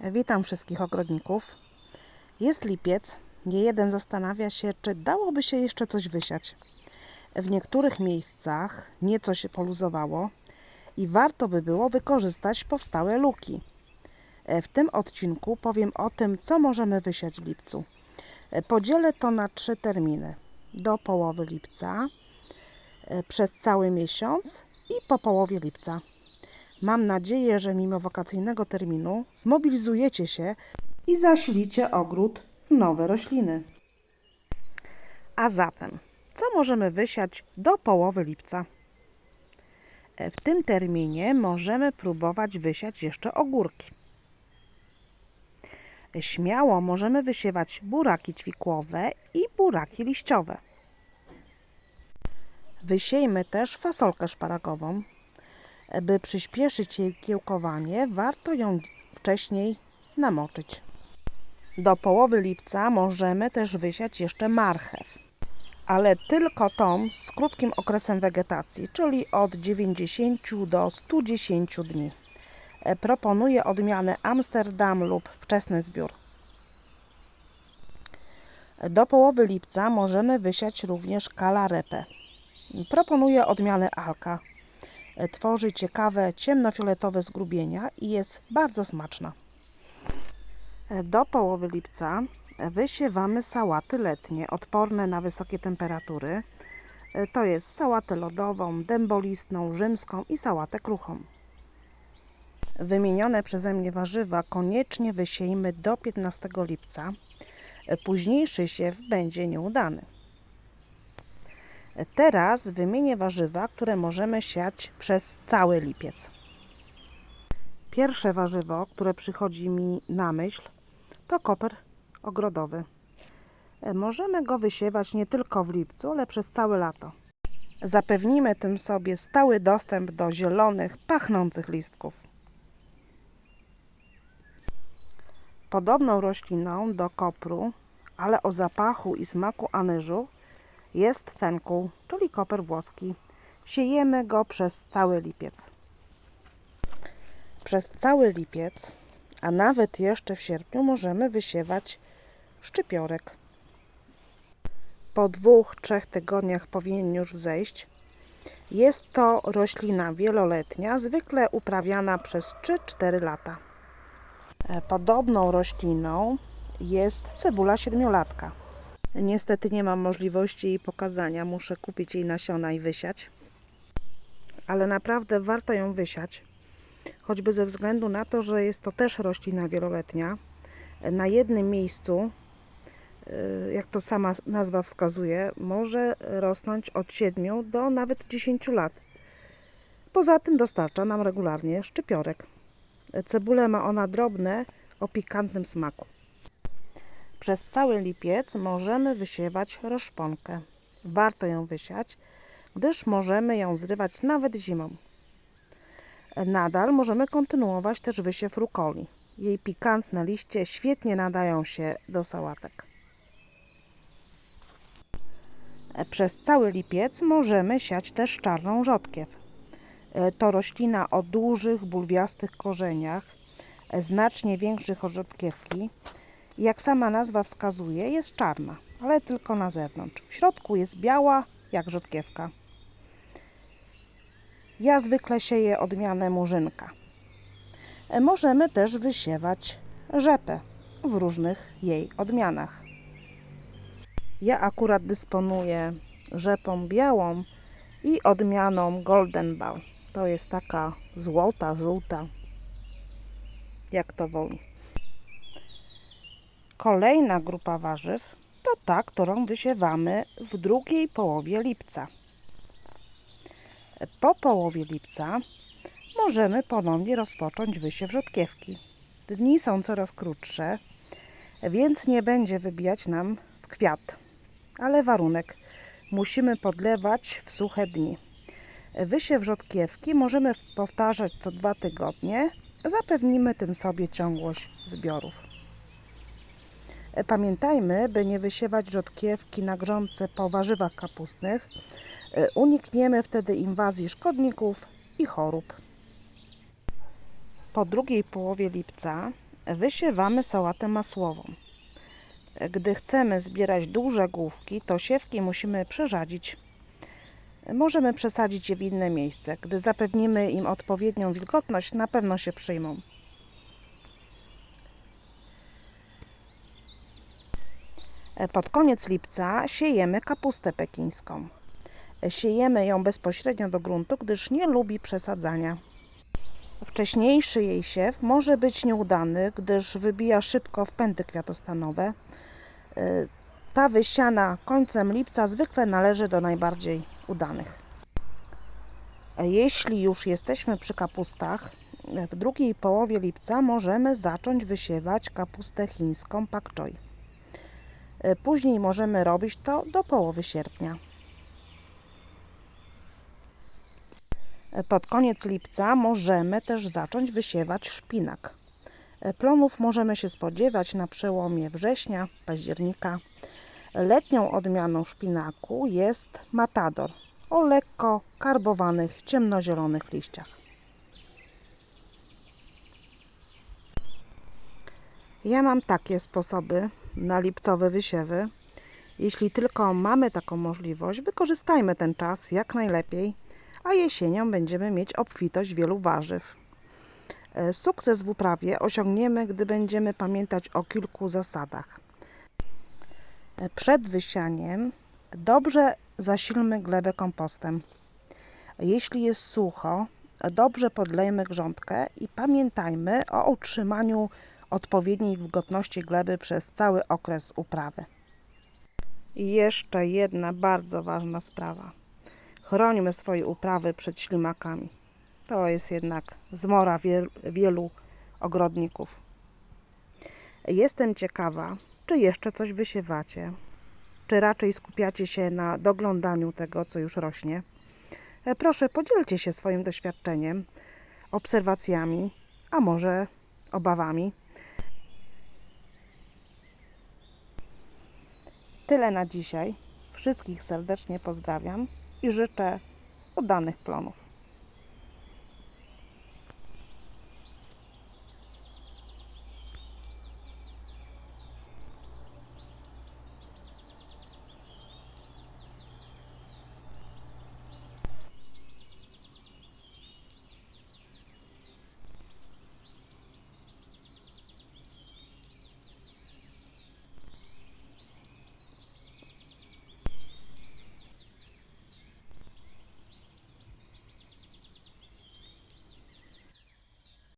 Witam wszystkich ogrodników. Jest lipiec. Nie jeden zastanawia się, czy dałoby się jeszcze coś wysiać. W niektórych miejscach nieco się poluzowało i warto by było wykorzystać powstałe luki. W tym odcinku powiem o tym, co możemy wysiać w lipcu. Podzielę to na trzy terminy: do połowy lipca, przez cały miesiąc i po połowie lipca. Mam nadzieję, że mimo wakacyjnego terminu zmobilizujecie się i zasilicie ogród w nowe rośliny. A zatem, co możemy wysiać do połowy lipca? E, W tym terminie możemy próbować wysiać jeszcze ogórki. Śmiało możemy wysiewać buraki ćwikłowe i buraki liściowe. Wysiejmy też fasolkę szparagową. By przyspieszyć jej kiełkowanie, warto ją wcześniej namoczyć. Do połowy lipca możemy też wysiać jeszcze marchew, ale tylko tą z krótkim okresem wegetacji, czyli od 90 do 110 dni. E, Proponuję odmianę Amsterdam lub wczesny zbiór. Do połowy lipca możemy wysiać również kalarepę. Proponuję odmianę Alka. E, Tworzy ciekawe ciemnofioletowe zgrubienia i jest bardzo smaczna. E, Do połowy lipca wysiewamy sałaty letnie, odporne na wysokie temperatury. E, To jest sałatę lodową, dębolistną, rzymską i sałatę kruchą. Wymienione przeze mnie warzywa koniecznie wysiejmy do 15 lipca. Późniejszy siew będzie nieudany. Teraz wymienię warzywa, które możemy siać przez cały lipiec. Pierwsze warzywo, które przychodzi mi na myśl, to koper ogrodowy. Możemy go wysiewać nie tylko w lipcu, ale przez całe lato. Zapewnimy tym sobie stały dostęp do zielonych, pachnących listków. Podobną rośliną do kopru, ale o zapachu i smaku anyżu, jest fenkul, czyli koper włoski. Siejemy go przez cały lipiec. Przez cały lipiec, a nawet jeszcze w sierpniu możemy wysiewać szczypiorek. Po dwóch, trzech tygodniach powinien już wzejść. Jest to roślina wieloletnia, zwykle uprawiana przez 3-4 lata. E, Podobną rośliną jest cebula siedmiolatka. Niestety nie mam możliwości jej pokazania, muszę kupić jej nasiona i wysiać. Ale naprawdę warto ją wysiać, choćby ze względu na to, że jest to też roślina wieloletnia. Na jednym miejscu, y, jak to sama nazwa wskazuje, może rosnąć od 7 do nawet 10 lat. Poza tym dostarcza nam regularnie szczypiorek. Cebulę ma ona drobne, o pikantnym smaku. Przez cały lipiec możemy wysiewać roszponkę. Warto ją wysiać, gdyż możemy ją zrywać nawet zimą. Nadal możemy kontynuować też wysiew rukoli. Jej pikantne liście świetnie nadają się do sałatek. Przez cały lipiec możemy siać też czarną rzodkiew. To roślina o dużych, bulwiastych korzeniach, znacznie większych od rzodkiewki. Jak sama nazwa wskazuje, jest czarna, ale tylko na zewnątrz. W środku jest biała, jak rzodkiewka. Ja zwykle sieję odmianę murzynka. E, Możemy też wysiewać rzepę w różnych jej odmianach. Ja akurat dysponuję rzepą białą i odmianą Golden Ball. To jest taka złota, żółta, jak to woli. Kolejna grupa warzyw to ta, którą wysiewamy w drugiej połowie lipca. Po połowie lipca możemy ponownie rozpocząć wysiew rzodkiewki. Dni są coraz krótsze, więc nie będzie wybijać nam w kwiat. Ale warunek, musimy podlewać w suche dni. Wysiew rzodkiewki możemy powtarzać co dwa tygodnie. Zapewnimy tym sobie ciągłość zbiorów. Pamiętajmy, by nie wysiewać rzodkiewki na grządce po warzywach kapustnych. E, Unikniemy wtedy inwazji szkodników i chorób. Po drugiej połowie lipca wysiewamy sałatę masłową. Gdy chcemy zbierać duże główki, to siewki musimy przerzadzić. Możemy przesadzić je w inne miejsce. Gdy zapewnimy im odpowiednią wilgotność, na pewno się przyjmą. Pod koniec lipca siejemy kapustę pekińską. Siejemy ją bezpośrednio do gruntu, gdyż nie lubi przesadzania. Wcześniejszy jej siew może być nieudany, gdyż wybija szybko w pędy kwiatostanowe. Y, Ta wysiana końcem lipca zwykle należy do najbardziej udanych. Jeśli już jesteśmy przy kapustach, w drugiej połowie lipca możemy zacząć wysiewać kapustę chińską pak choi. Y, Później możemy robić to do połowy sierpnia. Pod koniec lipca możemy też zacząć wysiewać szpinak. Plonów możemy się spodziewać na przełomie września, października. Letnią odmianą szpinaku jest matador o lekko karbowanych, ciemnozielonych liściach. Ja mam takie sposoby na lipcowe wysiewy. Jeśli tylko mamy taką możliwość, wykorzystajmy ten czas jak najlepiej, a jesienią będziemy mieć obfitość wielu warzyw. E, Sukces w uprawie osiągniemy, gdy będziemy pamiętać o kilku zasadach. E, Przed wysianiem dobrze zasilmy glebę kompostem. Jeśli jest sucho, dobrze podlejmy grządkę i pamiętajmy o utrzymaniu odpowiedniej wilgotności gleby przez cały okres uprawy. I jeszcze jedna bardzo ważna sprawa. Chrońmy swoje uprawy przed ślimakami. To jest jednak zmora wiel- wielu ogrodników. Jestem ciekawa, czy jeszcze coś wysiewacie, czy raczej skupiacie się na doglądaniu tego, co już rośnie. E, Proszę, podzielcie się swoim doświadczeniem, obserwacjami, a może obawami. Tyle na dzisiaj. Wszystkich serdecznie pozdrawiam i życzę udanych plonów.